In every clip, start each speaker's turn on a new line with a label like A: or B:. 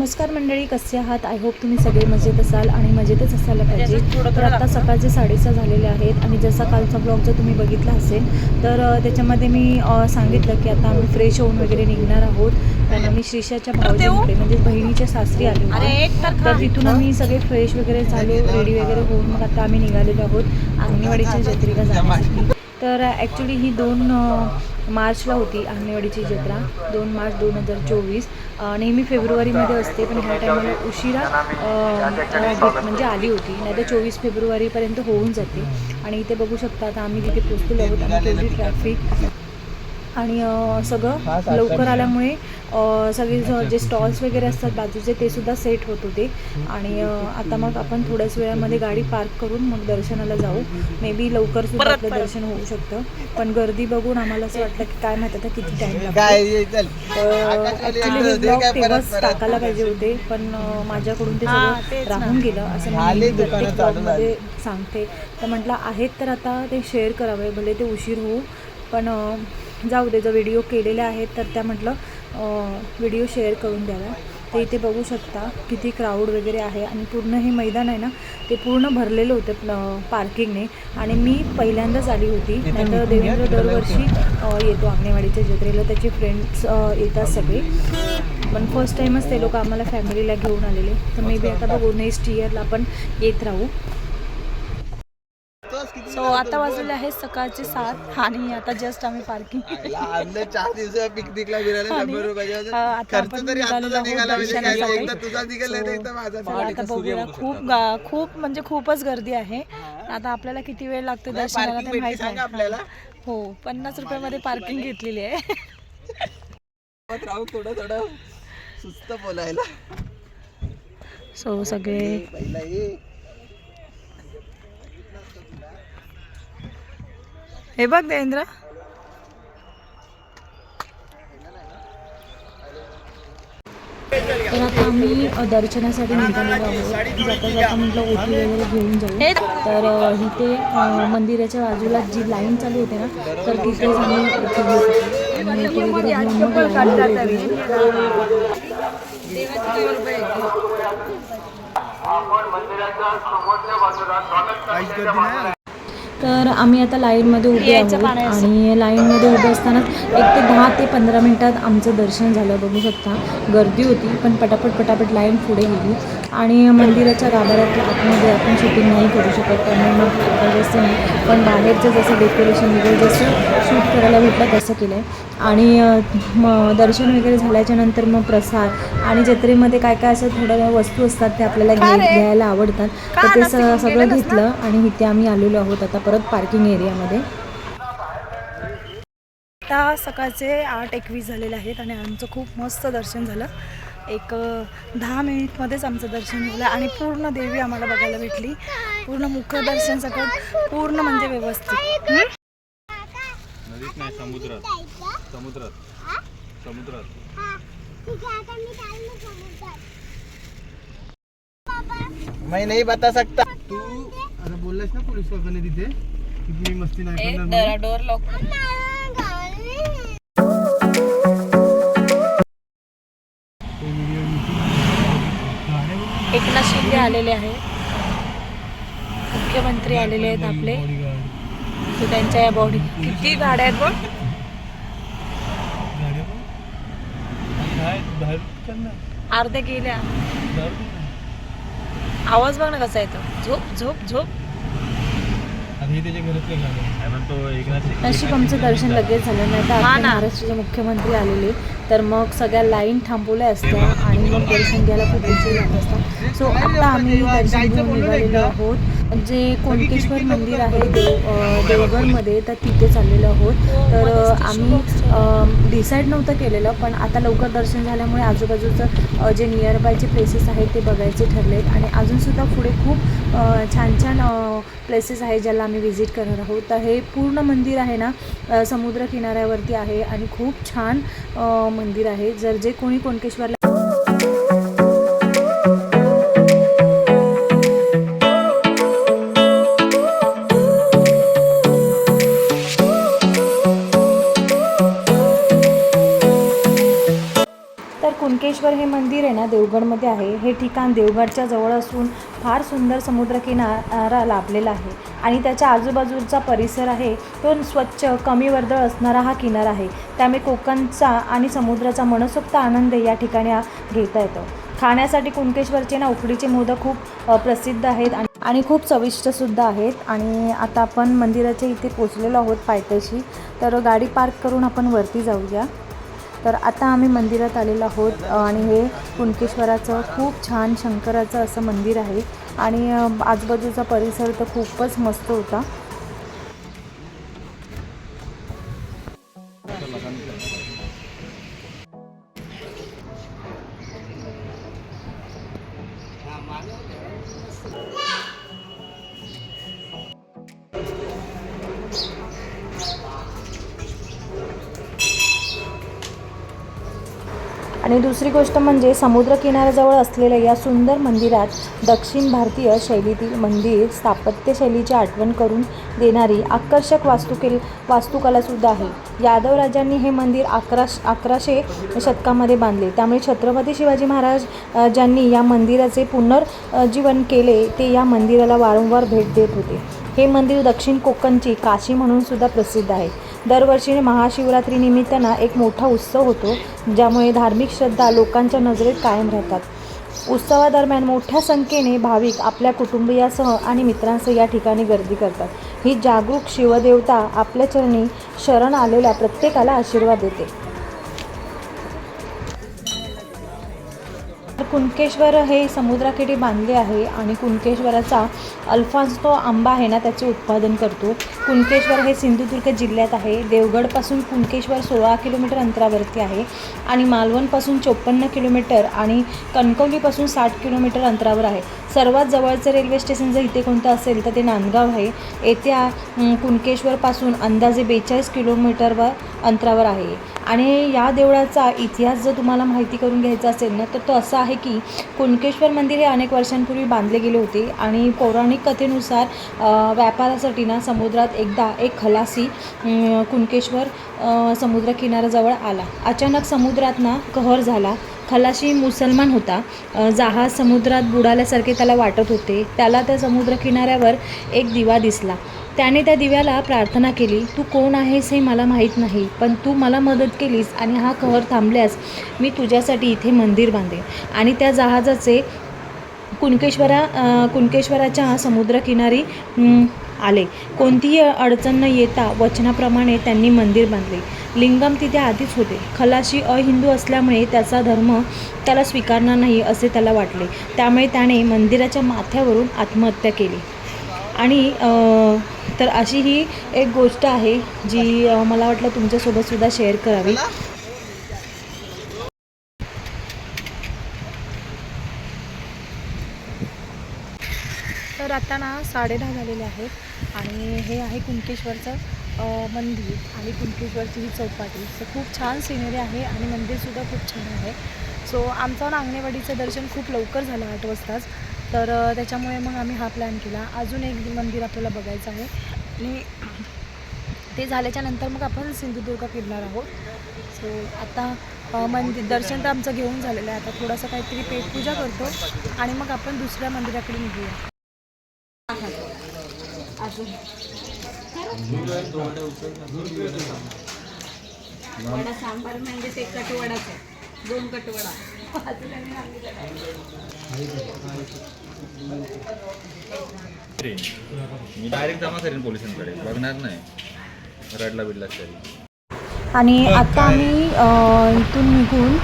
A: नमस्कार मंडळी कसे आहात? आय होप तुम्ही सगळे मजेत असाल आणि मजेतच असायला पाहिजे. तर आता सकाळचे साडेसहा झालेले आहेत आणि जसा कालचा ब्लॉग जर तुम्ही बघितला असेल तर त्याच्यामध्ये मी सांगितलं की आता आम्ही फ्रेश होऊन वगैरे निघणार आहोत. कारण आम्ही श्रीशाच्या भाऊजींकडे म्हणजे बहिणीच्या सासरी आलो
B: तर
A: तिथून आम्ही सगळे फ्रेश वगैरे झालो रेडी वगैरे होऊन मग आता आम्ही निघालेलो आहोत अंगणवाडीच्या जत्रेला जाण्यासाठी. तर ॲक्च्युली ही दोन मार्चला होती अंगणवाडीची जत्रा दोन मार्च दोन हजार चोवीस. नेहमी फेब्रुवारीमध्ये असते पण ह्या टायमाला उशिरा भेट- म्हणजे आली होती. नाही तर चोवीस फेब्रुवारीपर्यंत होऊन जाते. आणि इथे बघू शकता आता आम्ही तिथे पोचलेलो आहोत आणि ट्रॅफिक आणि सगळं लवकर आल्यामुळे सगळे ज- जे स्टॉल्स वगैरे असतात बाजूचे ते सुद्धा सेट होत होते. आणि आता मग आपण थोड्याच वेळामध्ये गाडी पार्क करून मग दर्शनाला जाऊ. मे बी लवकर सुद्धा आपलं दर्शन होऊ शकतं. पण गर्दी बघून आम्हाला असं वाटलं की काय माहिती आता किती टाईम लागतो. ॲक्च्युली ब्लॉग तेव्हाच टाकायला पाहिजे होते पण माझ्याकडून ते सगळं राहून गेलं असं मी प्रत्येक ब्लॉगमध्ये सांगते. तर म्हटलं आहेत तर आता ते शेअर करावे भले ते उशीर होऊ पण जाऊ दे जर व्हिडिओ केलेले आहेत तर त्या म्हटलं व्हिडिओ शेअर करून द्याव्या तर इथे बघू शकता किती क्राऊड वगैरे आहे आणि पूर्ण हे मैदान आहे ना ते पूर्ण भरलेलं होतं पार्किंगने आणि मी पहिल्यांदाच आली होती. नाहीतर देवेंद्र दरवर्षी येतो अंगणवाडीच्या जत्रेला. त्याचे फ्रेंड्स येतात सगळे. पण फर्स्ट टाईमच ते लोक आम्हाला फॅमिलीला घेऊन आलेले. तर मे बी आता बघू नेक्स्ट इयरला आपण येत राहू. सो आता वाजलेले आहेत सकाळचे सात. आणि आता जस्ट आम्ही पार्किंग
C: आणलं चार दिवस पिकनिकला
A: आता
C: म्हणजे
A: बघूया. खूप खूप म्हणजे खूपच गर्दी आहे. आता आपल्याला किती वेळ लागतो दर्शनाला
C: पार्किंग
A: ते माहीत
C: आपल्याला.
A: हो पन्नास रुपयामध्ये पार्किंग घेतलेली आहे.
C: थोडं थोडं सुस्त बोलायला.
A: सो सगळे
C: ए, पहिला ये
A: हे बघ देवेंद्र. तर आता आम्ही दर्शनासाठी निघालेलो आहोत. जाता जाता म्हटलं ओटी वगैरे घेऊन जाऊ तर इथे मंदिराच्या बाजूला जी लाईन चालू होते ना तर तिथेच आम्ही ओटी घेत होतो आणि ओटी वगैरे घेऊन मग लाईनमध्ये उभे राहू. तर आम्ही आता लाईनमध्ये उभे आहोत आणि लाईनमध्ये उभे असतानाच एक ते दहा ते पंधरा मिनटात आमचं दर्शन झालं बघू शकता. गर्दी होती पण पटापट पटापट लाईन पुढे गेली. आणि मंदिराच्या गाभाऱ्यातल्या आतमध्ये आपण शूटिंग नाही करू शकत त्यामुळे मग जास्त नाही पण बाहेरचं जसं डेकोरेशन वगैरे जसं शूट करायला भेटलं तसं केलं आहे आणि मग दर्शन वगैरे झाल्याच्यानंतर मग प्रसाद आणि जत्रेमध्ये काय काय असं थोड्या वस्तू असतात ते आपल्याला घ्यायला आवडतात. तर ते सगळं घेतलं आणि इथे आम्ही आलेलो आहोत आता परत पार्किंग एरियामध्ये. आता सकाळचे आठ एकवीस झालेले आहेत आणि आमचं खूप मस्त दर्शन झालं. एक दहा मिनिटमध्येच आमचं दर्शन झालं आणि पूर्ण देवी आम्हाला बघायला भेटली. पूर्ण मुखदर्शन सगळं पूर्ण म्हणजे व्यवस्थित?
D: नदीत नाही समुद्रात. समुद्रात. समुद्रात.
C: मैं नहीं बता सकता। आता बोललास ना पोलीस लोकांनी तिथे की मी मस्ती नाही करणार म्हणून.
B: डोर लॉक
C: ते.
A: एकनाथ शिंदे आलेले आहेत मुख्यमंत्री आलेले आहेत आपले. तर त्यांच्या या बॉडी किती गाड्या आहेत बघ. अर्ध्या गेल्या. आवाज बघ ना कसा येतो झोप झोप झोप
C: आता हे त्याच्या घरातले गाड्या
D: काय म्हणतो एकनाथ
A: नशीब आमचं दर्शन लगेच झालं नाही तर. महाराष्ट्राचे मुख्यमंत्री आलेले. तर मग सगळ्या लाईन थांबवल्या असत्या आणि मग दर्शन घ्यायला खूप उशीर जात असतात सो आता आम्ही दर्शन घेऊन निघालेलो आहोत. जे कोणकेश्वर मंदिर आहे देव देवगडमध्ये तर तिथे चाललेलो आहोत. तर आम्ही डिसाईड नव्हतं केलेलं पण आता लवकर दर्शन झाल्यामुळे आजूबाजूचं जे नियर बायचे प्लेसेस आहेत ते बघायचे ठरलेत. आणि अजूनसुद्धा पुढे खूप छान छान प्लेसेस आहे ज्याला आम्ही व्हिजिट करणार आहोत. तर हे पूर्ण मंदिर आहे ना समुद्र किनाऱ्यावरती आहे आणि खूप छान मंदिर आहे. जर जे कोणी कोणकेश्वरला हे मंदिर आहे ना देवगडमध्ये आहे. हे ठिकाण देवगडच्या जवळ असून फार सुंदर समुद्रकिनारा लाभलेला आहे. आणि त्याच्या आजूबाजूचा परिसर आहे तो स्वच्छ कमी वर्दळ असणारा हा किनारा आहे. त्यामुळे कोकणचा आणि समुद्राचा मनसोक्त आनंद या ठिकाणी घेता येतो. खाण्यासाठी कुणकेश्वरचे ना उकडीचे मोदक खूप प्रसिद्ध आहेत आणि आणि खूप चविष्टसुद्धा आहेत. आणि आता आपण मंदिराच्या इथे पोचलेलो आहोत पायथ्याशी. तर गाडी पार्क करून आपण वरती जाऊया. तर आता आम्ही मंदिरात आलेलो आहोत आणि हे कुणकेश्वराचं खूप छान शंकराचं असं मंदिर आहे. आणि आजूबाजूचा परिसर तर खूपच मस्त होता. दुसरी गोष्ट म्हणजे समुद्रकिनाऱ्याजवळ असलेल्या या सुंदर मंदिरात दक्षिण भारतीय शैलीतील मंदिर स्थापत्य शैलीची आठवण करून देणारी आकर्षक वास्तुकेल वास्तुकलासुद्धा आहे. यादव राजांनी हे मंदिर अकरा अकराशे शतकामध्ये बांधले. त्यामुळे छत्रपती शिवाजी महाराज ज्यांनी या मंदिराचे पुनर्जीवन केले ते या मंदिराला वारंवार भेट देत होते. हे मंदिर दक्षिण कोकणची काशी म्हणून सुद्धा प्रसिद्ध आहे. दरवर्षी महाशिवरात्रीनिमित्त ना एक मोठा उत्सव होतो ज्यामुळे धार्मिक श्रद्धा लोकांच्या नजरेत कायम राहतात. उत्सवादरम्यान मोठ्या संख्येने भाविक आपल्या कुटुंबियासह आणि मित्रांसह या ठिकाणी गर्दी करतात. ही जागरूक शिवदेवता आपल्या चरणी शरण आलेल्या प्रत्येकाला आशीर्वाद देते. कुणकेश्वर हे समुद्राखेडी बांधले आहे आणि कुणकेश्वराचा अल्फान्सो आंबा आहे ना त्याचे उत्पादन करतो. कुणकेश्वर हे सिंधुदुर्ग जिल्ह्यात आहे. देवगडपासून कुणकेश्वर सोळा किलोमीटर अंतरावरती आहे आणि मालवणपासून चोपन्न किलोमीटर आणि कणकवलीपासून साठ किलोमीटर अंतरावर आहे. सर्वात जवळचं रेल्वे स्टेशन जर इथे कोणतं असेल तर ते नांदगाव आहे. येत्या कुणकेश्वरपासून अंदाजे बेचाळीस किलोमीटरवर अंतरावर आहे. आणि या देवळाचा इतिहास जर तुम्हाला माहिती करून घ्यायचा असेल ना तर तो असा आहे की कुणकेश्वर मंदिर हे अनेक वर्षांपूर्वी बांधले गेले होते आणि पौराणिक कथेनुसार व्यापारासाठी ना समुद्रात एकदा एक खलासी कुणकेश्वर अ, समुद्रकिनाऱ्याजवळ आला. अचानक समुद्रात ना कहर झाला. खलाशी मुसलमान होता. जहाज समुद्रात बुडाल्यासारखे त्याला वाटत होते. त्याला त्या समुद्रकिनाऱ्यावर एक दिवा दिसला. त्याने त्या दिव्याला प्रार्थना केली तू कोण आहेस हे मला माहीत नाही पण तू मला मदत केलीस आणि हा कहर थांबल्यास मी तुझ्यासाठी इथे मंदिर बांधेन. आणि त्या जहाजाचे कुणकेश्वरा कुणकेश्वराच्या समुद्रकिनारी आले. कोणतीही अडचण न येता वचनाप्रमाणे त्यांनी मंदिर बांधले. लिंगम तिथे आधीच होते. खलाशी अहिंदू असल्यामुळे त्याचा धर्म त्याला स्वीकारणार नाही असे त्याला वाटले. त्यामुळे त्याने मंदिराच्या माथ्यावरून आत्महत्या केली. आणि तर अशी ही एक गोष्ट आहे जी मला वाटलं तुमच्यासोबतसुद्धा शेअर करावी. तर आता ना साडेदहा झालेले आहेत आणि हे आहे कुणकेश्वरचं अ, मंदिर आणि कुणकेश्वरची ही चौपाटी. सो खूप छान सिनरी आहे आणि मंदिरसुद्धा खूप छान आहे. सो आमचं ना अंगणेवाडीचं दर्शन खूप लवकर झालं आठ वाजताच. तर त्याच्यामुळे मग आम्ही हा प्लॅन केला. अजून एक मंदिर आपल्याला बघायचं आहे. आणि ते झाल्याच्यानंतर मग आपण सिंधुदुर्ग फिरणार आहोत. सो आता मंदिर दर्शन तर आमचं घेऊन झालेलं आहे. आता थोडंसं काहीतरी पेटपूजा करतो आणि मग आपण दुसऱ्या मंदिराकडे निघूया.
B: वडा सांबार म्हणजे ते कटवडाच आहे. दोन कटवडा.
D: मी डायरेक्ट जमा करेन पोलिसांकडे. बघणार नाही. रडला बिडला तरी.
A: आणि आता आम्ही इथून निघून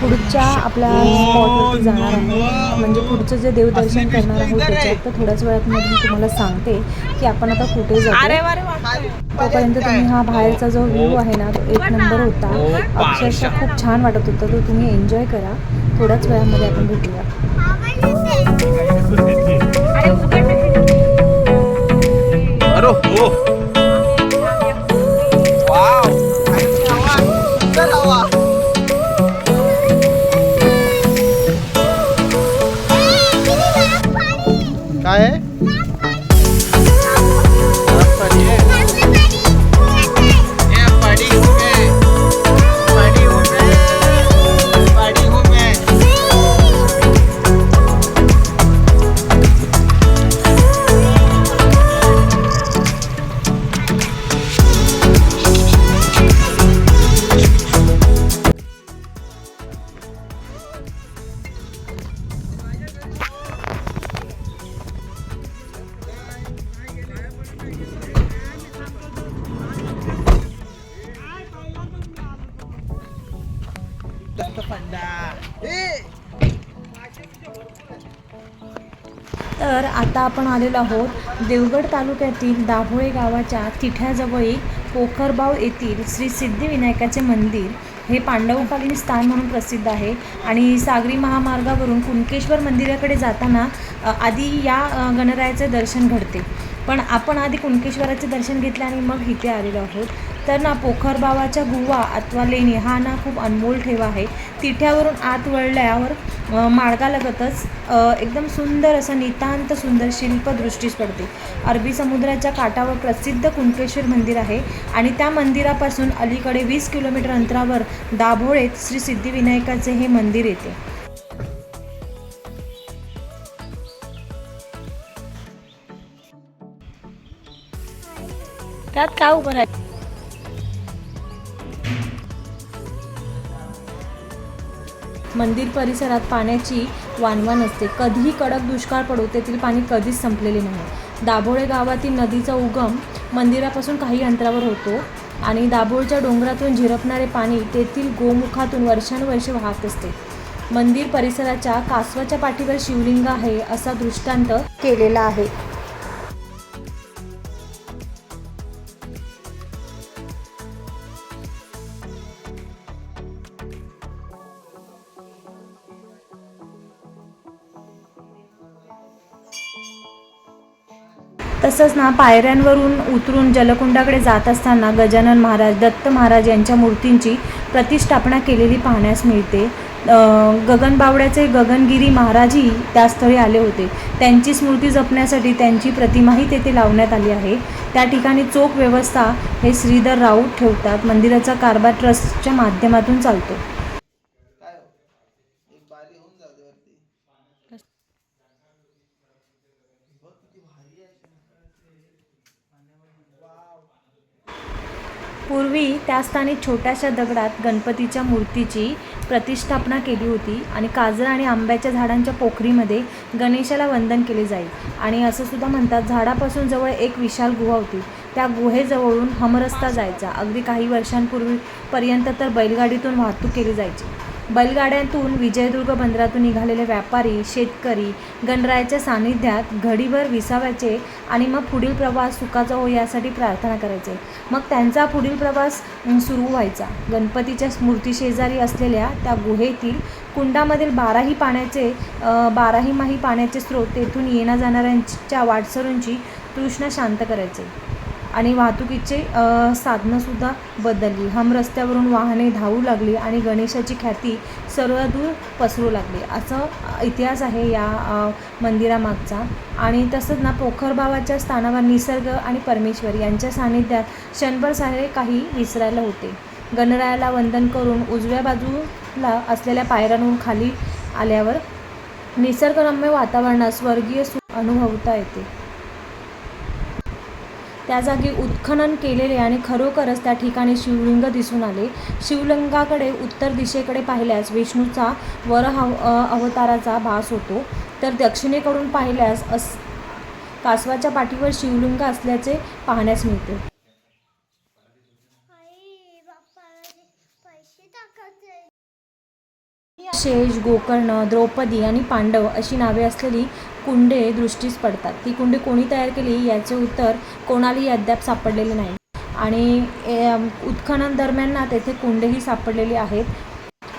A: पुढच्या आपल्या स्पॉटवरती जाणार आहोत. म्हणजे पुढचं जे देवदर्शन करणार आहोत त्याच्यात तर थोड्याच वेळात मी तुम्हाला सांगते की आपण आता कुठे जातो तोपर्यंत तुम्ही हा बाहेरचा जो व्ह्यू आहे ना तो एक नंबर होता. अक्षरशः खूप छान वाटत होता. तो तुम्ही एन्जॉय करा. थोड्याच वेळामध्ये आपण भेटूया. आलेलो आहोत देवगड तालुक्यातील दाभोळे गावाच्या तिठ्याजवळील पोखरबाव येथील श्री सिद्धिविनायकाचे मंदिर हे पांडवकालीन स्थान म्हणून प्रसिद्ध आहे. आणि सागरी महामार्गावरून कुणकेश्वर मंदिराकडे जाताना आधी या गणरायाचं दर्शन घडते. पण आपण आधी कुणकेश्वराचे दर्शन घेतले आणि मग इथे आलेलो आहोत. तर ना पोखरबावाच्या गुवा अथवा लेणी हा ना खूप अनमोल ठेवा आहे. तिठ्यावरून आत वळल्यावर मार्गालगतच एकदम सुंदर असं नितांत सुंदर शिल्पदृष्टीस पडते. अरबी समुद्राच्या काठावर प्रसिद्ध कुणकेश्वर मंदिर आहे आणि त्या मंदिरापासून अलीकडे वीस किलोमीटर अंतरावर दाभोळेत श्री सिद्धिविनायकाचे हे मंदिर येते. त्यात का उभं मंदिर परिसरात पाण्याची वानवान असते. कधीही कडक दुष्काळ पडो तेथील पाणी कधीच संपलेले नाही. दाभोळे गावातील नदीचा उगम मंदिरापासून काही अंतरावर होतो आणि दाभोळच्या डोंगरातून झिरपणारे पाणी तेथील गोमुखातून वर्षानुवर्षे वाहत असते. मंदिर परिसराच्या कासवाच्या पाठीवर शिवलिंग आहे असा दृष्टांत केलेला आहे. तसंच ना पायऱ्यांवरून उतरून जलकुंडाकडे जात असताना गजानन महाराज दत्त महाराज यांच्या मूर्तींची प्रतिष्ठापना केलेली पाहण्यास मिळते. गगनबावड्याचे गगनगिरी महाराजही त्या स्थळी आले होते. त्यांची स्मृती जपण्यासाठी त्यांची प्रतिमाही तेथे लावण्यात आली आहे. त्या ठिकाणी चोख व्यवस्था हे श्रीधर राऊत ठेवतात. मंदिराचा कारभार ट्रस्टच्या माध्यमातून चालतो
C: काय हो? एक बारी होऊन जाऊ दे वरती बघ किती भारी आहे वाव
A: पूर्वी त्या स्थानी छोट्याशा दगडात गणपतीच्या मूर्तीची प्रतिष्ठापना केली होती आणि काजळ आणि आंब्याच्या झाडांच्या पोखरीमध्ये गणेशाला वंदन केले जाईल. आणि असं सुद्धा म्हणतात झाडापासून जवळ एक विशाल गुहा होती. त्या गुहेजवळून हमरस्ता जायचा. अगदी काही वर्षांपूर्वीपर्यंत तर बैलगाडीतून वाहतूक केली जायची. बैलगाड्यांतून विजयदुर्ग बंदरातून निघालेले व्यापारी शेतकरी गणरायाच्या सानिध्यात घडीभर विसाव्याचे आणि मग पुढील प्रवास सुखाचा हो यासाठी प्रार्थना करायचे. मग त्यांचा पुढील प्रवास सुरू व्हायचा. गणपतीच्या मूर्ती शेजारी असलेल्या त्या गुहेतील कुंडामधील बाराही पाण्याचे बाराही माही पाण्याचे स्रोत तेथून येण्या जाणाऱ्यांच्या वाटसरूंची तृष्णा शांत करायचे. आणि वाहतुकीचे साधनंसुद्धा बदलली. हम रस्त्यावरून वाहने धावू लागली आणि गणेशाची ख्याती सर्वदूर पसरू लागली. असं इतिहास आहे या मंदिरामागचा. आणि तसंच ना पोखरबावाच्या स्थानावर निसर्ग आणि परमेश्वर यांच्या सानिध्यात क्षणभर सारे काही विसरायला होते. गणरायाला वंदन करून उजव्या बाजूला असलेल्या पायऱ्यांवरून खाली आल्यावर निसर्गरम्य वातावरणात स्वर्गीय सु अनुभवता येते. त्या जागी उत्खनन केलेले आणि खरोखरच त्या ठिकाणी शिवलिंग दिसून आले. शिवलिंगाकडे उत्तर दिशेकडे पाहिल्यास विष्णूचा वर अवताराचा भास होतो. तर दक्षिणेकडून पाहिल्यास अस कासवाच्या पाठीवर शिवलिंग असल्याचे पाहण्यास मिळते. शेष गोकर्ण द्रौपदी आणि पांडव अशी नावे असलेली कुंडे दृष्टीस पडतात. ती कुंडे कोणी तयार केली याचे उत्तर कोणालाही अद्याप सापडलेले नाही. आणि उत्खनन दरम्यान ना तेथे कुंडेही सापडलेली आहेत.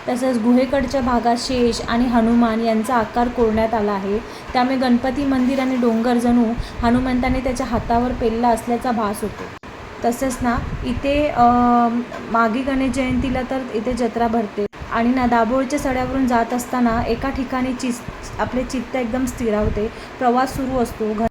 A: तसंच गुहेकडच्या भागात शेष आणि हनुमान यांचा आकार कोरण्यात आला आहे. त्यामुळे गणपती मंदिर आणि डोंगर जणू हनुमंताने त्याच्या हातावर पेलला असल्याचा भास होतो. तसंच ना इथे अं, मागी गणेश जयंतीला तर इथे जत्रा भरते. आणि ना दाभोळच्या सड्यावरून जात असताना एका ठिकाणी चिस आपले चित्त एकदम स्थिरावते प्रवास सुरू असतो. घर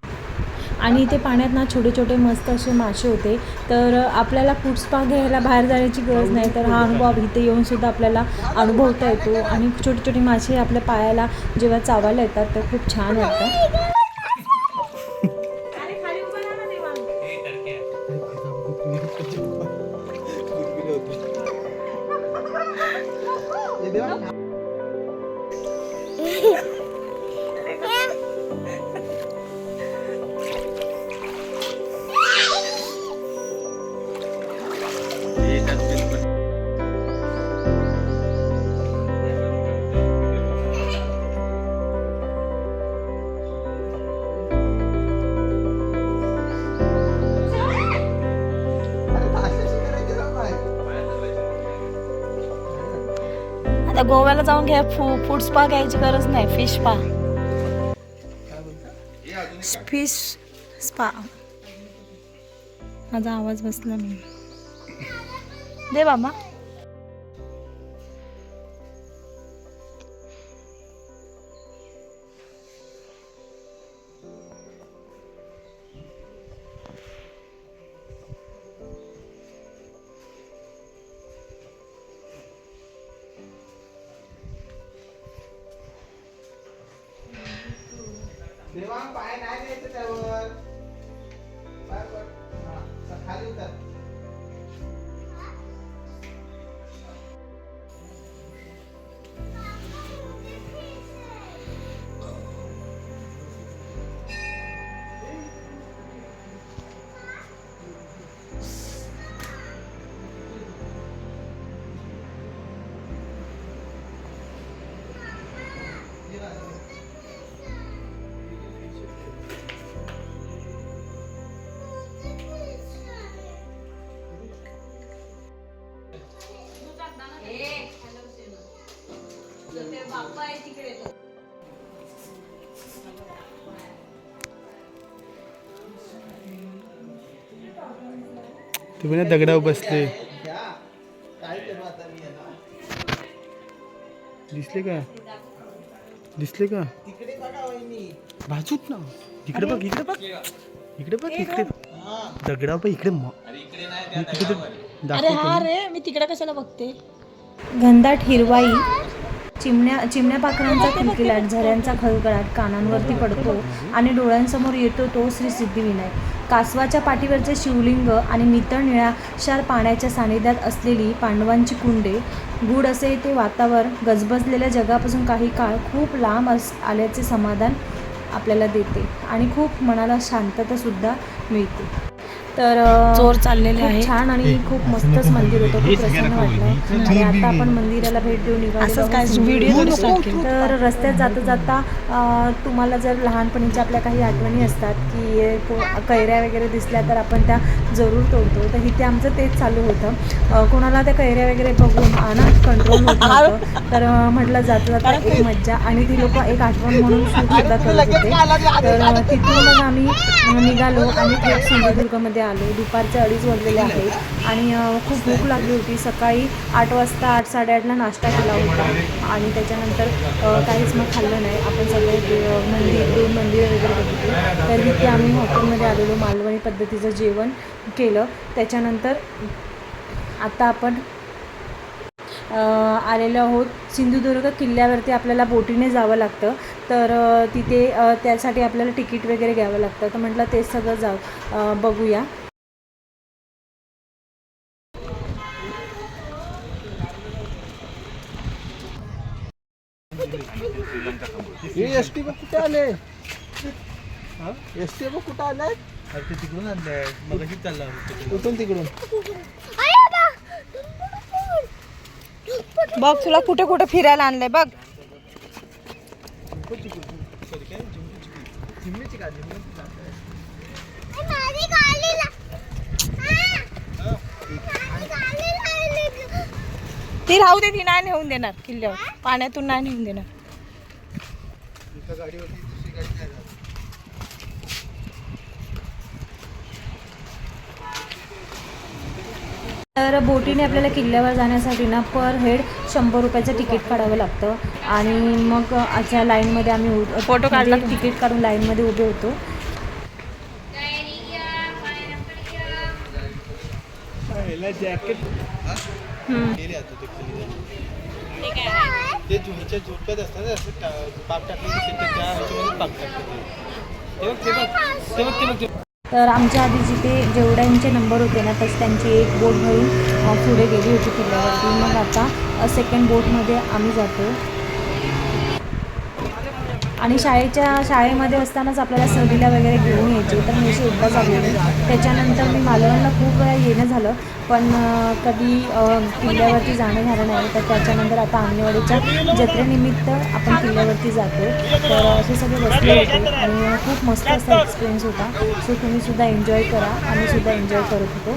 A: आणि इथे पाण्यात ना छोटे छोटे मस्त असे मासे होते. तर आपल्याला फुटस्पा घ्यायला बाहेर जाण्याची गरज नाही. तर हा अनुभव इथे येऊन सुद्धा आपल्याला अनुभवता येतो. आणि छोटे छोटे मासे आपल्या पायाला जेव्हा चावायला येतात तर खूप छान वाटतं. आता गोव्याला जाऊन घ्या फू फूड स्पा घ्यायची गरज नाही फिश स्पा. Fish spa. माझा आवाज बसला नाही. दे बाबा.
C: तुम्ही ना दगडावर बसले? दिसले का? दिसले का? बाजूत ना. इकडे बघ इकडे बघ. इकडे बघ इकडे. दगडा बघ इकडे दाखवतो. ना.
A: रे मी तिकडे कशाला बघते? घनदाट हिरवाई. चिमण्या चिमण्या पाखरांचा किलकिलाट झऱ्यांचा खळखळाट कानांवरती पडतो आणि डोळ्यांसमोर येतो तो श्री सिद्धिविनायक. कासवाच्या पाठीवरचे शिवलिंग आणि नितळ निळाशार पाण्याच्या सानिध्यात असलेली पांडवांची कुंडे गूढ असे ते वातावरण गजबजलेल्या जगापासून काही काळ खूप लांब अस आल्याचे समाधान आपल्याला देते आणि खूप मनाला शांततासुद्धा मिळते. तर
E: चोर चाललेले
A: खूप
E: आहे
A: छान आणि खूप मस्तच मंदिर होतं. खूप प्रसन्न वाटलं. आणि आता आपण मंदिराला भेट देऊन
E: असंच काय. व्हिडिओ
A: हो, नको.
E: टाकेल.
A: तर रस्त्यात जाता जाता तुम्हाला जर लहानपणीच्या आपल्या काही आठवणी असतात की कैऱ्या वगैरे दिसल्या तर आपण त्या जरूर तोडतो. तर इथे आमचं तेच चालू होतं. कोणाला त्या कैऱ्या वगैरे बघून अ, ना कंट्रोल होत नव्हतं. तर म्हटलं जाता जाता एक मज्जा आणि ती लोक एक आठवण म्हणून शूट सुद्धा करत होते. तर तिथून मग आम्ही निघालो आणि थेट सिंधुदुर्गमध्ये आलो. दुपारचे अडीच वाजलेले आहेत. आणि खूप भूक लागली होती. सकाळी आठ वाजता आठ साडेआठला नाश्ता केला होता. आणि त्याच्यानंतर काहीच मग खाल्लं नाही. आपण सगळे मंदिर दोन मंदिरं वगैरे बघितली. तर तिथे आम्ही हॉटेलमध्ये आलेलो. मालवणी पद्धतीचं जेवण केलं. त्याच्यानंतर आता आपण आलेलो आहोत. सिंधुदुर्ग किल्ल्यावरती आपल्याला बोटीने जावं लागतं. तर तिथे त्यासाठी आपल्याला तिकीट वगैरे घ्यावं लागतं. तर म्हटलं ते सगळं जाऊ बघूया.
C: एस टी बघ कुठे आले? एस टी बघ कुठे आले? ते तिकडून आणलंय. मग चालला कुठून तिकडून.
E: बघ तुला कुठे कुठे फिरायला आणलंय बघ
C: चिमणीची का चिमणीची का
F: माझी गाडी ला- आ! माझी गाडी लागली.
E: ती राहू दे ती नाही नेऊन देणार किल्ल्यावर. पाण्यातून नाही नेऊन देणार
C: एका गाडीवरती दुसरी गाडी नाही जात.
A: तर बोटीने आपल्याला किल्ल्यावर जाण्यासाठी ना पर हेड शंभर रुपयाचं तिकीट काढावं लागतं. आणि मग अशा लाईनमध्ये आम्ही उ-
E: फोटो काढला.
A: म्हणजे तिकीट काढून लाईनमध्ये उभे होतो.
C: ते झुणच्या झुणक्यात असतात असं पाक टाकलं त्या ह्याच्यामध्ये पाक टाकतात ते. ते बघ ते बघ. ते बघ ते बघ ते बघ.
A: तर आमच्या आधी जिथे जेवढ्यांचे नंबर होते ना तसं त्यांची एक बोट भरून पुढे गेली होती किल्ल्यावरती. मग आता सेकंड बोटमध्ये आम्ही जातो आणि शाळेच्या शाळेमध्ये असतानाच आपल्याला सहलीला वगैरे घेऊन यायचे. तर मी अशी एकदा झाली त्याच्यानंतर मी मालवणला खूप वेळा येणं झालं. पण कधी किल्ल्यावरती जाणं झालं नाही. तर त्याच्यानंतर आता आंगणेवाडीच्या जत्रेनिमित्त आपण किल्ल्यावरती जातो. तर असे सगळे बसले होते आणि खूप मस्त असा एक्सपिरियन्स होता. सो तुम्हीसुद्धा एन्जॉय करा. आम्ही सुद्धा एन्जॉय करत होतो.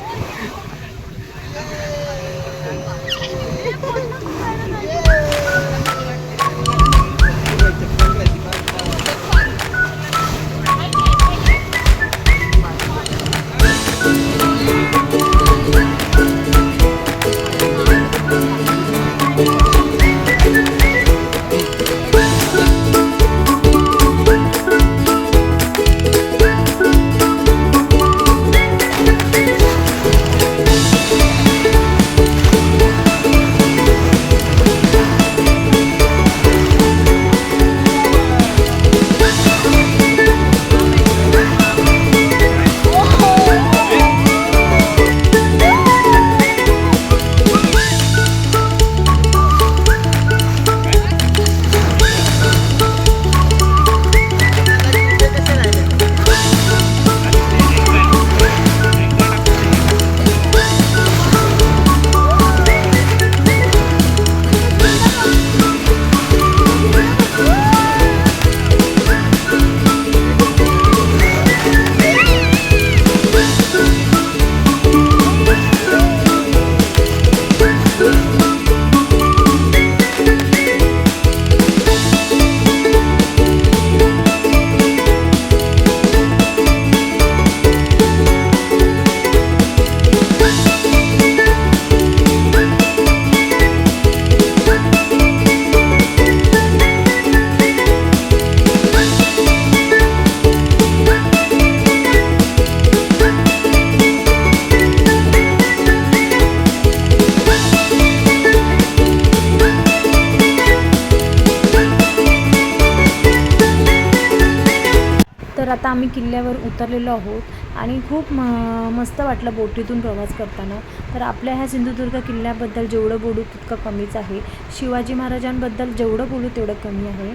A: किल्ल्यावर उतरलेलो आहोत आणि खूप म मस्त वाटलं बोटीतून प्रवास करताना. तर आपल्या ह्या सिंधुदुर्ग किल्ल्याबद्दल जेवढं बोलू तितकं कमीच आहे. शिवाजी महाराजांबद्दल जेवढं बोलू तेवढं कमी आहे.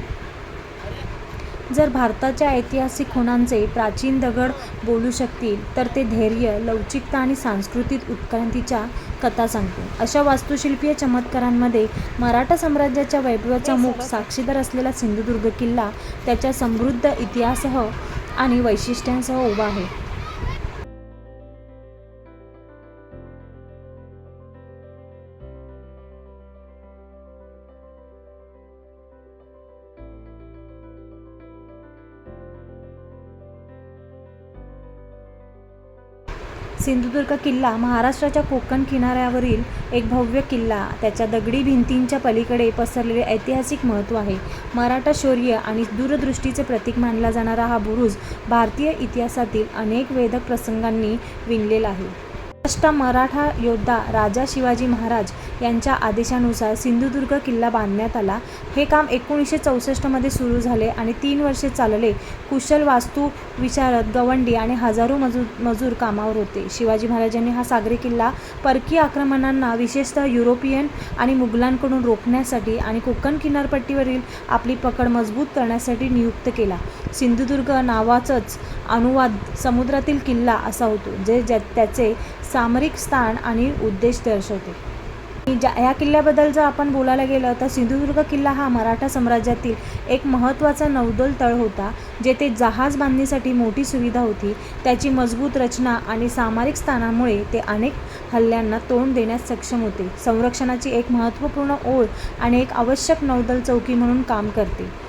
A: जर भारताच्या ऐतिहासिक खुणांचे प्राचीन दगड बोलू शकतील तर ते धैर्य लवचिकता आणि सांस्कृतिक उत्क्रांतीच्या कथा सांगतो. अशा वास्तुशिल्पीय चमत्कारांमध्ये मराठा साम्राज्याच्या वैभवाचा मुख साक्षीदार असलेला सिंधुदुर्ग किल्ला त्याच्या समृद्ध इतिहाससह आणि वैशिष्ट्यांसह उभा आहे. सिंधुदुर्ग किल्ला महाराष्ट्राच्या कोकण किनाऱ्यावरील एक भव्य किल्ला. त्याच्या दगडी भिंतींच्या पलीकडे पसरलेले ऐतिहासिक महत्त्व आहे. मराठा शौर्य आणि दूरदृष्टीचे प्रतीक मानला जाणारा हा बुरुज भारतीय इतिहासातील अनेक वेदक प्रसंगांनी विणलेला आहे. महाराष्ट्र मराठा योद्धा राजा शिवाजी महाराज यांच्या आदेशानुसार सिंधुदुर्ग किल्ला बांधण्यात आला. हे काम एकोणीसशे चौसष्टमध्ये सुरू झाले आणि तीन वर्षे चालले. कुशल वास्तू विशारद गवंडी आणि हजारो मजूर मजूर कामावर होते. शिवाजी महाराजांनी हा सागरी किल्ला परकीय आक्रमणांना विशेषतः युरोपियन आणि मुघलांकडून रोखण्यासाठी आणि कोकण किनारपट्टीवरील आपली पकड मजबूत करण्यासाठी नियुक्त केला. सिंधुदुर्ग नावाचाच अनुवाद समुद्रातील किल्ला असा होतो जे ज्या त्याचे सामरिक स्थान आणि उद्देश दर्शवते. ज्या ह्या किल्ल्याबद्दल जर आपण बोलायला गेलं तर सिंधुदुर्ग किल्ला हा मराठा साम्राज्यातील एक महत्त्वाचा नौदल तळ होता जेथे जहाज बांधणीसाठी मोठी सुविधा होती. त्याची मजबूत रचना आणि सामरिक स्थानामुळे ते अनेक हल्ल्यांना तोंड देण्यास सक्षम होते. संरक्षणाची एक महत्त्वपूर्ण ओळ आणि एक आवश्यक नौदल चौकी म्हणून काम करते.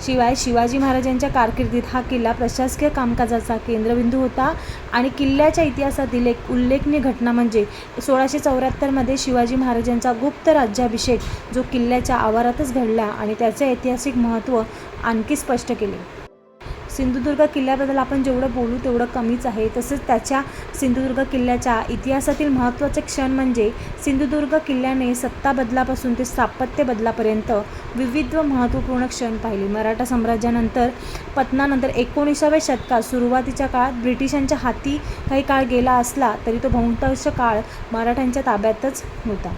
A: शिवाय शिवाजी महाराजांच्या कारकिर्दीत हा किल्ला प्रशासकीय कामकाजाचा केंद्रबिंदू होता आणि किल्ल्याच्या इतिहासातील एक उल्लेखनीय घटना म्हणजे सोळाशे चौऱ्याहत्तरमध्ये शिवाजी महाराजांचा गुप्त राज्याभिषेक जो किल्ल्याच्या आवारातच घडला आणि त्याचे ऐतिहासिक महत्त्व आणखी स्पष्ट केले. सिंधुदुर्ग किल्ल्याबद्दल आपण जेवढं बोलू तेवढं कमीच आहे. तसंच त्याच्या सिंधुदुर्ग किल्ल्याच्या इतिहासातील महत्त्वाचे क्षण म्हणजे सिंधुदुर्ग किल्ल्याने सत्ता बदलापासून ते स्थापत्य बदलापर्यंत विविध व महत्त्वपूर्ण क्षण पाहिले. मराठा साम्राज्यानंतर पतनानंतर एकोणीसाव्या शतकात सुरुवातीच्या काळात ब्रिटिशांच्या हाती काही काळ गेला असला तरी तो बहुतांश काळ मराठ्यांच्या ताब्यातच होता.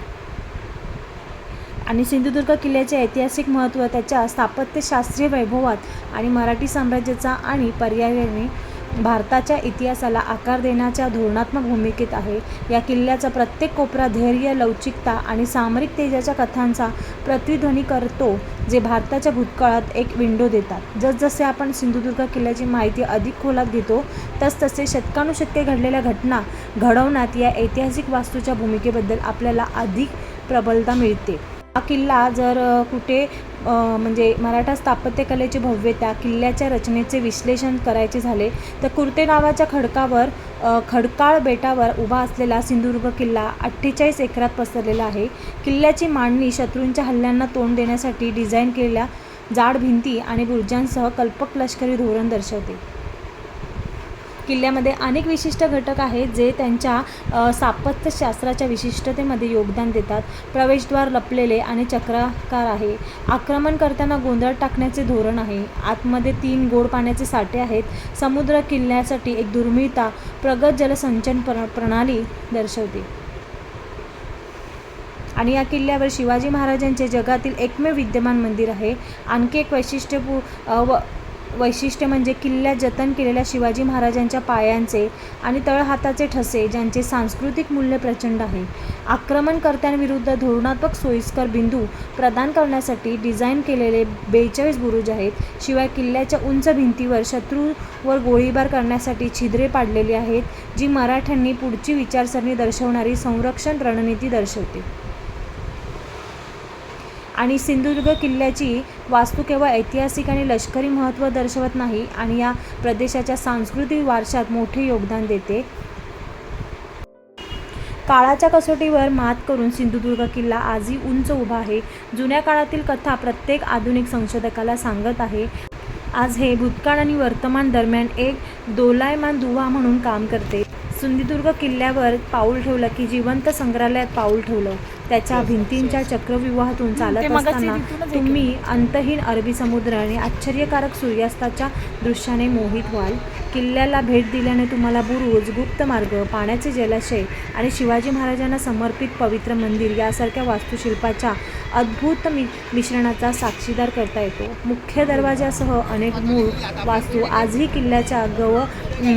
A: आणि सिंधुदुर्ग किल्ल्याचे ऐतिहासिक महत्त्व त्याच्या स्थापत्यशास्त्रीय वैभवात आणि मराठी साम्राज्याचा आणि पर्यायाने भारताच्या इतिहासाला आकार देण्याच्या धोरणात्मक भूमिकेत आहे. या किल्ल्याचा प्रत्येक कोपरा धैर्य लवचिकता आणि सामरिक तेजाच्या कथांचा प्रतिध्वनी करतो जे भारताच्या भूतकाळात एक विंडो देतात. जसजसे आपण सिंधुदुर्ग किल्ल्याची माहिती अधिक खोलात घेतो तसतसे शतकानुशतके घडलेल्या घटना घडवण्यात या ऐतिहासिक वास्तूच्या भूमिकेबद्दल आपल्याला अधिक प्रबलता मिळते. हा किल्ला जर कुठे म्हणजे मराठा स्थापत्यकलेची भव्यता किल्ल्याच्या रचनेचे विश्लेषण करायचे झाले तर कुर्ते नावाच्या खडकावर खडकाळ बेटावर उभा असलेला सिंधुदुर्ग किल्ला अठ्ठेचाळीस एकरात पसरलेला आहे. किल्ल्याची मांडणी शत्रूंच्या हल्ल्यांना तोंड देण्यासाठी डिझाईन केलेल्या जाड भिंती आणि बुर्जांसह कल्पक लष्करी धोरण दर्शवते. किल्ल्यामध्ये अनेक विशिष्ट घटक आहेत जे त्यांच्या स्थापत्यशास्त्राच्या विशिष्टतेमध्ये योगदान देतात. प्रवेशद्वार लपलेले आणि चक्राकार आहे. आक्रमण करताना गोंधळ टाकण्याचे धोरण आहे. आतमध्ये तीन गोड पाण्याचे साठे आहेत. समुद्र किल्ल्यासाठी एक दुर्मिळता प्रगत जलसंचन प्र प्रणाली दर्शवते. आणि या किल्ल्यावर शिवाजी महाराजांचे जगातील एकमेव विद्यमान मंदिर आहे. आणखी एक वैशिष्ट्यपू व वैशिष्ट्य म्हणजे किल्ल्यात जतन केलेल्या शिवाजी महाराजांच्या पायांचे आणि तळहाताचे ठसे ज्यांचे सांस्कृतिक मूल्य प्रचंड आहे. आक्रमणकर्त्यांविरुद्ध धोरणात्मक सोयीस्कर बिंदू प्रदान करण्यासाठी डिझाईन केलेले बेचाळीस बुरुज आहेत. शिवाय किल्ल्याच्या उंच भिंतीवर शत्रूवर गोळीबार करण्यासाठी छिद्रे पाडलेली आहेत जी मराठ्यांनी पुढची विचारसरणी दर्शवणारी संरक्षण रणनीती दर्शवते. आणि सिंधुदुर्ग किल्ल्याची वास्तू केवळ ऐतिहासिक आणि लष्करी महत्त्व दर्शवत नाही आणि या प्रदेशाच्या सांस्कृतिक वारशात मोठे योगदान देते. काळाच्या कसोटीवर मात करून सिंधुदुर्ग किल्ला आजही उंच उभा आहे. जुन्या काळातील कथा प्रत्येक आधुनिक संशोधकाला सांगत आहे. आज हे भूतकाळ आणि वर्तमान दरम्यान एक दोलायमान दुवा म्हणून काम करते. सिंधुदुर्ग किल्ल्यावर पाऊल ठेवलं की जिवंत संग्रहालयात पाऊल ठेवलं. त्याच्या भिंतींच्या चक्रव्यूहातून चालत असताना तुम्ही अंतहीन अरबी समुद्र आणि आश्चर्यकारक सूर्यास्ताच्या दृश्याने मोहित व्हाल. किल्ल्याला भेट दिल्याने तुम्हाला बुरुज गुप्त मार्ग पाण्याचे जलाशय आणि शिवाजी महाराजांना समर्पित पवित्र मंदिर यासारख्या वास्तुशिल्पाच्या अद्भुत मि मिश्रणाचा साक्षीदार करता येतो. मुख्य दरवाजासह अनेक मूळ वास्तू आजही किल्ल्याच्या गव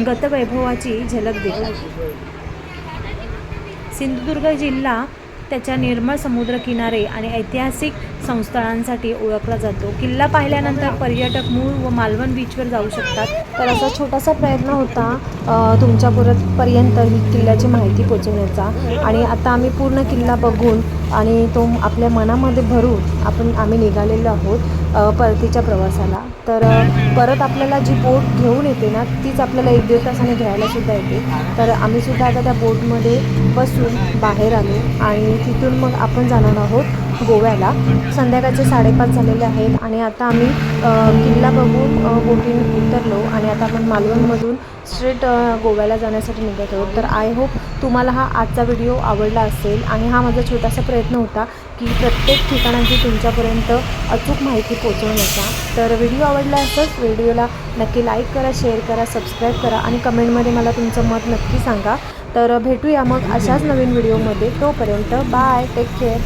A: गतवैभवाची झलक देतात. सिंधुदुर्ग जिल्हा त्याच्या निर्मळ समुद्रकिनारे आणि ऐतिहासिक संस्थळांसाठी ओळखला जातो. किल्ला पाहिल्यानंतर पर्यटक मूळ व मालवण बीचवर जाऊ शकतात. तर असा छोटासा प्रयत्न होता तुमच्या पर्यंत ही किल्ल्याची माहिती पोचवण्याचा. आणि आता आम्ही पूर्ण किल्ला बघून आणि तो आपल्या मनामध्ये भरून आपण आम्ही निघालेलो आहोत परतीच्या प्रवासाला. तर परत आपल्याला जी बोट घेऊन येते ना तीच आपल्याला एक दीड तासाने घ्यायलासुद्धा येते. तर आम्हीसुद्धा आता त्या बोटमध्ये बसून बाहेर आलो आणि तिथून मग आपण जाणार आहोत गोव्याला. संध्याकाळचे साडेपाच झालेले आहेत आणि आता आम्ही किल्ला बघून बोटीने उतरलो आणि आता आपण मालवणमधून स्ट्रेट गोव्याला जाण्यासाठी निघत आहोत. तर आय होप तुम्हाला हा आजचा व्हिडिओ आवडला असेल आणि हा माझा छोटासा प्रयत्न होता की प्रत्येक ठिकाणांची तुमच्यापर्यंत अचूक माहिती पोचवण्याचा तर व्हिडिओ आवडला असंच व्हिडिओला नक्की लाईक करा शेअर करा सबस्क्राईब करा आणि कमेंटमध्ये मला तुमचं मत नक्की सांगा. तर भेटूया मग अशाच नवीन व्हिडिओमध्ये. तोपर्यंत बाय टेक केअर.